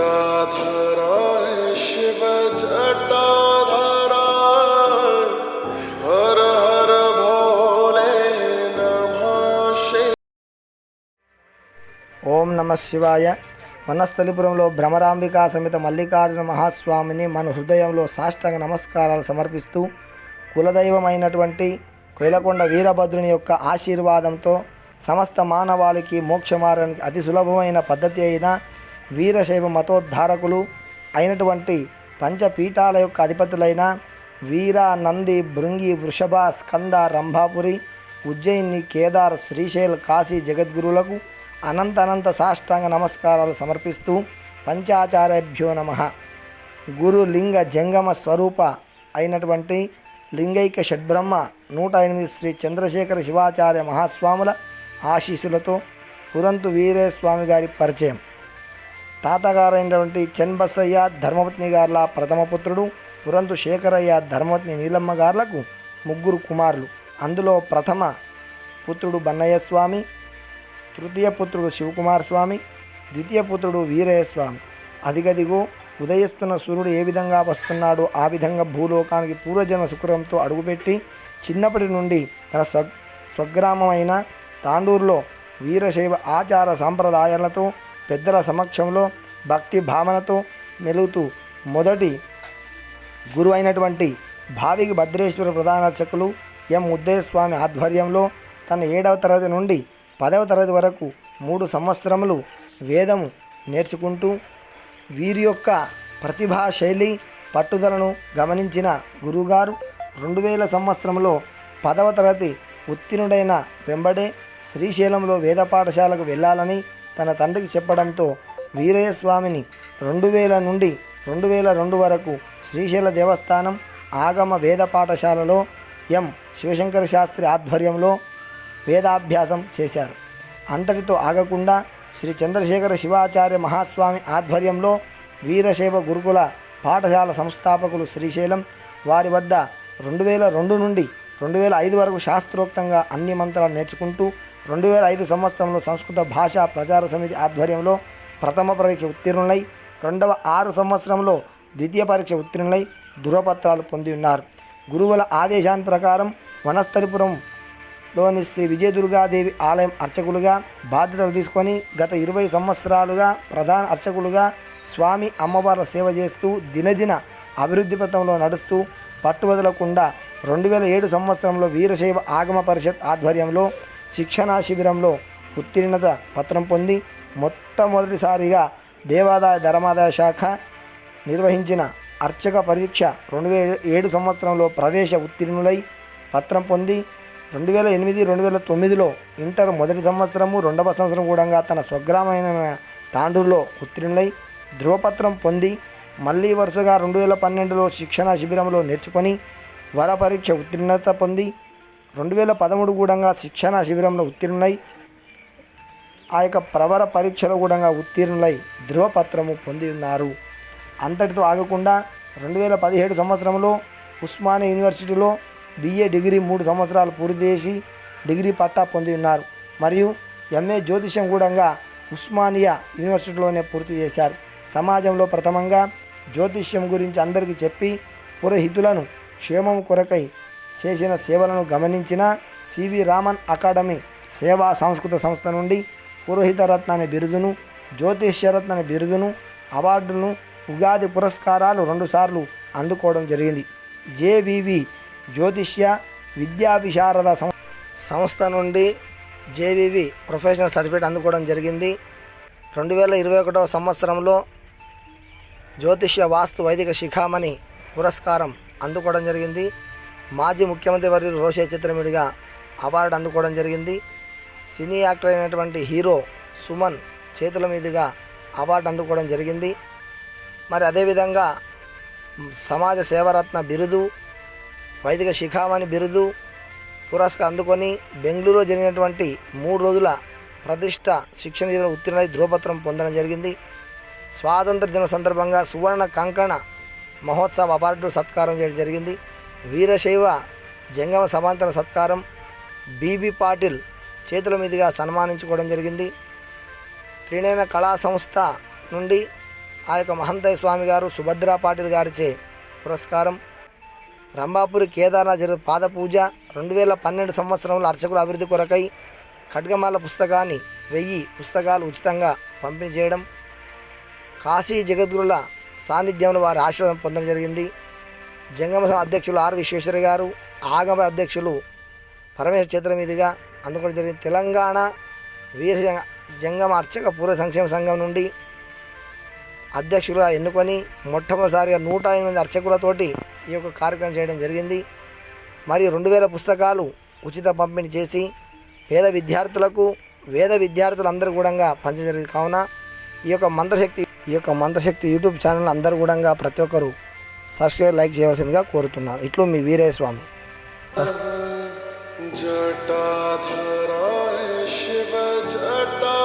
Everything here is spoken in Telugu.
जटाधराय शिव जटाधराय हर हर भोले नमः शिवाय ఓం నమ శివాయ వనస్థలిపురంలో భ్రమరాంబికా సమేత మల్లికార్జున మహాస్వామిని మన హృదయంలో సాష్టాంగ నమస్కారాలు సమర్పిస్తూ కులదైవమైనటువంటి కొయిలకొండ వీరభద్రుని యొక్క ఆశీర్వాదంతో సమస్త మానవాళికి మోక్ష మార్గానికి అతి సులభమైన పద్ధతి అయిన వీరశైవ మతోద్ధారకులు అయినటువంటి పంచపీఠాల యొక్క అధిపతులైన వీర నంది భృంగి వృషభ స్కంద రంభాపురి ఉజ్జయిని కేదార్ శ్రీశైల్ కాశీ జగద్గురులకు అనంత అనంత సాష్టాంగ నమస్కారాలు సమర్పిస్తూ పంచాచార్యభ్యో నమ. గురు లింగ జంగమ స్వరూప అయినటువంటి లింగైక షడ్బ్రహ్మ నూట ఎనిమిది శ్రీ చంద్రశేఖర శివాచార్య మహాస్వాముల ఆశీస్సులతో పురంతు వీరే స్వామి గారి పరిచయం. తాతగారైనటువంటి చెన్బసయ్య ధర్మపత్ని గార్ల ప్రథమ పుత్రుడు పురంతు శేఖరయ్య ధర్మపత్ని నీలమ్మ గార్లకు ముగ్గురు కుమారులు. అందులో ప్రథమ పుత్రుడు బన్నయ్య స్వామి తృతీయ పుత్రుడు శివకుమార్ స్వామి ద్వితీయ పుత్రుడు వీరయ్య స్వామి అదిగదిగో ఉదయిస్తున్న సూర్యుడు ఏ విధంగా వస్తున్నాడో ఆ విధంగా భూలోకానికి పూర్వజన్మ శుక్రంతో అడుగుపెట్టి చిన్నప్పటి నుండి తన స్వ స్వగ్రామమైన తాండూరులో వీరశైవ ఆచార సాంప్రదాయాలతో పెద్దల సమక్షంలో భక్తి భావనతో మెలుగుతూ మొదటి గురువు అయినటువంటి భావికి భద్రేశ్వర ప్రధాన అర్చకులు ఎం ఉద్దయస్వామి ఆధ్వర్యంలో తన ఏడవ తరగతి నుండి పదవ తరగతి వరకు మూడు సంవత్సరములు వేదము నేర్చుకుంటూ వీరి యొక్క ప్రతిభా శైలి పట్టుదలను గమనించిన గురుగారు రెండు వేల సంవత్సరంలో పదవ తరగతి ఉత్తీర్ణుడైన వెంబడే శ్రీశైలంలో వేద పాఠశాలకు వెళ్ళాలని తన తండ్రికి చెప్పడంతో వీరయ్య స్వామిని రెండు వేల నుండి రెండు వేల రెండు వరకు శ్రీశైల దేవస్థానం ఆగమ వేద పాఠశాలలో ఎం. శివశంకర శాస్త్రి ఆధ్వర్యంలో వేదాభ్యాసం చేశారు. అంతటితో ఆగకుండా శ్రీ చంద్రశేఖర శివాచార్య మహాస్వామి ఆధ్వర్యంలో వీరశైవ గురుకుల పాఠశాల సంస్థాపకులు శ్రీశైలం వారి వద్ద రెండు వేల రెండు నుండి రెండు వేల ఐదు వరకు శాస్త్రోక్తంగా అన్ని మంత్రాలు నేర్చుకుంటూ రెండు వేల ఐదు సంవత్సరంలో సంస్కృత భాషా ప్రచార సమితి ఆధ్వర్యంలో ప్రథమ పరీక్ష ఉత్తీర్ణులై రెండవ ఆరు సంవత్సరంలో ద్వితీయ పరీక్ష ఉత్తీర్ణులై ధృవపత్రాలు పొంది ఉన్నారు. గురువుల ఆదేశాన్ని ప్రకారం వనస్థలిపురంలోని శ్రీ విజయదుర్గాదేవి ఆలయం అర్చకులుగా బాధ్యతలు తీసుకొని గత ఇరవై సంవత్సరాలుగా ప్రధాన అర్చకులుగా స్వామి అమ్మవార్ల సేవ చేస్తూ దినదిన అభివృద్ధి పథంలో నడుస్తూ పట్టువదలకుండా రెండు వేల ఏడు సంవత్సరంలో వీరశైవ ఆగమ పరిషత్ ఆధ్వర్యంలో శిక్షణా శిబిరంలో ఉత్తీర్ణత పత్రం పొంది మొట్టమొదటిసారిగా దేవాదాయ ధర్మాదాయ శాఖ నిర్వహించిన అర్చక పరీక్ష రెండు వేల ఏడు సంవత్సరంలో ప్రవేశ ఉత్తీర్ణులై పత్రం పొంది రెండు వేల ఎనిమిది రెండు వేల తొమ్మిదిలో ఇంటర్ మొదటి సంవత్సరము రెండవ సంవత్సరం కూడా తన స్వగ్రామైన తాండూరులో ఉత్తీర్ణులై ధృవపత్రం పొంది మళ్ళీ వరుసగా రెండు వేల పన్నెండులో శిక్షణ శిబిరంలో నేర్చుకొని వర పరీక్ష ఉత్తీర్ణత పొంది రెండు వేల పదమూడు గూడంగా శిక్షణ శిబిరంలో ఉత్తీర్ణులై ఆ యొక్క ప్రవర పరీక్షలో కూడా ఉత్తీర్ణులై ధృవపత్రము పొంది ఉన్నారు అంతటితో ఆగకుండా రెండు వేల పదిహేడు సంవత్సరంలో ఉస్మానియా యూనివర్సిటీలో బిఏ డిగ్రీ మూడు సంవత్సరాలు పూర్తి చేసి డిగ్రీ పట్టా పొంది ఉన్నారు మరియు ఎంఏ జ్యోతిష్యం కూడా ఉస్మానియా యూనివర్సిటీలోనే పూర్తి చేశారు. సమాజంలో ప్రథమంగా జ్యోతిష్యం గురించి అందరికీ చెప్పి పురోహితులను క్షేమం కొరకై చేసిన సేవలను గమనించిన సివి రామన్ అకాడమీ సేవా సంస్కృత సంస్థ నుండి పురోహిత రత్న అనే బిరుదును జ్యోతిష్యరత్న అనే బిరుదును అవార్డులను ఉగాది పురస్కారాలు రెండుసార్లు అందుకోవడం జరిగింది. జేవివి జ్యోతిష్య విద్యా విశారద సంస్థ నుండి జేవివి ప్రొఫెషనల్ సర్టిఫికేట్ అందుకోవడం జరిగింది. రెండు వేల ఇరవై ఒకటవ సంవత్సరంలో జ్యోతిష్య వాస్తు వైదిక శిఖామణి పురస్కారం అందుకోవడం జరిగింది. మాజీ ముఖ్యమంత్రి వర్యులు రోషే చిత్రమిడిగా అవార్డు అందుకోవడం జరిగింది. సినీ యాక్టర్ అయినటువంటి హీరో సుమన్ చేతుల మీదుగా అవార్డు అందుకోవడం జరిగింది. మరి అదేవిధంగా సమాజ సేవరత్న బిరుదు వైదిక శిఖామణి బిరుదు పురస్కారం అందుకొని బెంగళూరులో జరిగినటువంటి మూడు రోజుల ప్రతిష్ట శిక్షణ జీవన ఉత్తీర్ణ ధ్రువపత్రం పొందడం జరిగింది. స్వాతంత్ర దిన సందర్భంగా సువర్ణ కంకణ మహోత్సవ అవార్డు సత్కారం చేయడం జరిగింది. వీరశైవ జంగమ సమాంతర సత్కారం బీబీ పాటిల్ చేతుల మీదుగా సన్మానించుకోవడం జరిగింది. త్రినయన కళా సంస్థ నుండి ఆ యొక్క మహంతయ్య స్వామి గారు సుభద్రా పాటిల్ గారిచే పురస్కారం. రంభాపురి కేదార్నాథ్ జరుగు పాదపూజ రెండు వేల పన్నెండు సంవత్సరంలో అర్చకుల అభివృద్ధి కొరకై ఖడ్గమాల పుస్తకాన్ని వెయ్యి పుస్తకాలు ఉచితంగా పంపిణీ చేయడం. కాశీ జగద్గురుల సాన్నిధ్యంలో వారి ఆశీర్వాదం పొందడం జరిగింది. జంగమ అధ్యక్షులు ఆర్ విశ్వేశ్వర గారు ఆగమ అధ్యక్షులు పరమేశ్వర చేతుల మీదుగా అందుకోవడం జరిగింది. తెలంగాణ వీర జంగమ అర్చక పూర్వ సంక్షేమ సంఘం నుండి అధ్యక్షులుగా ఎన్నుకొని మొట్టమొదటిసారిగా నూట ఎనిమిది అర్చకులతోటి ఈ యొక్క కార్యక్రమం చేయడం జరిగింది. మరియు రెండు వేల పుస్తకాలు ఉచిత పంపిణీ చేసి పేద విద్యార్థులకు వేద విద్యార్థులందరూ కూడా పంచజరిగింది కావున ఈ యొక్క మంత్రశక్తి ఈ యొక్క మంత్రశక్తి యూట్యూబ్ ఛానల్ అందరూ కూడా ప్రతి ఒక్కరు సబ్స్క్రైబ్ లైక్ చేయవలసిందిగా కోరుతున్నాను ఇట్లు మీ వీరయ్యస్వామి స్వామి శివ జటా